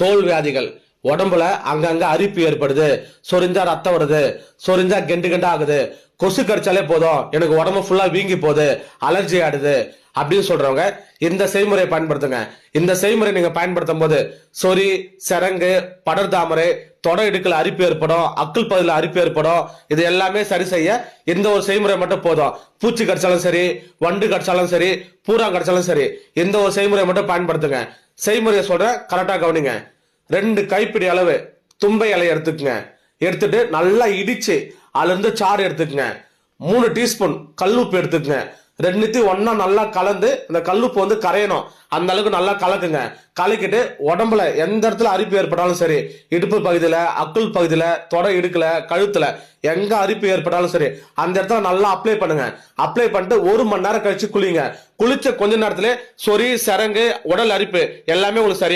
தோல் வியாதிகள். உடம்புல அங்கங்க அரிப்பு ஏற்படுது. சொரிஞ்சா ரத்தம் வருது. சொரிஞ்சா கெண்டு கெண்டா ஆகுது. கொசு கடிச்சாலே போதும். எனக்கு உடம்பு ஃபுல்லா வீங்கி போகுது. அலர்ஜி ஆடுது அப்படின்னு சொல்றவங்க இந்த செய்முறையை பயன்படுத்துங்க. இந்த செய்முறை நீங்க பயன்படுத்தும் போது சொறி சரங்கு படர்தாமரை தொடை இடுக்கல அரிப்பு ஏற்படும். அக்குள் பகுதியில் அரிப்பு ஏற்படும். இது எல்லாமே சரி செய்ய இந்த ஒரு செய்முறை மட்டும் போதும். பூச்சி கடிச்சாலும் சரி வண்டு கடிச்சாலும் சரி பூரா கடிச்சாலும் சரி இந்த ஒரு செய்முறை மட்டும் பயன்படுத்துங்க. செய்முறையை சொல்கிறேன் கரெக்டாக கவனிங்க. ரெண்டு கைப்பிடி அளவு தும்பை இலையை எடுத்துக்கங்க. எடுத்துட்டு நல்லா இடித்து அதுலேருந்து சாறு எடுத்துக்கங்க. மூணு டீஸ்பூன் கல்லுப்பு எடுத்துக்கங்க. ரெண்டுத்தையும் ஒன்னா நல்லா கலந்து இந்த கல்லுப்பு வந்து கரையணும். அந்த அளவுக்கு நல்லா கலக்குங்க. கலக்கிட்டு உடம்புல எந்த இடத்துல அரிப்பு ஏற்பட்டாலும் சரி இடுப்பு பகுதியில அக்குள் பகுதியில தொடை இடுக்கல கழுத்துல எங்க அரிப்பு ஏற்பட்டாலும் சரி அந்த இடத்துல நல்லா அப்ளை பண்ணுங்க. அப்ளை பண்ணிட்டு ஒரு மணி நேரம் கழிச்சு குளிங்க. குளிச்ச கொஞ்ச நேரத்துல சொறி சரங்கு உடல் அரிப்பு எல்லாமே உங்களுக்கு சரி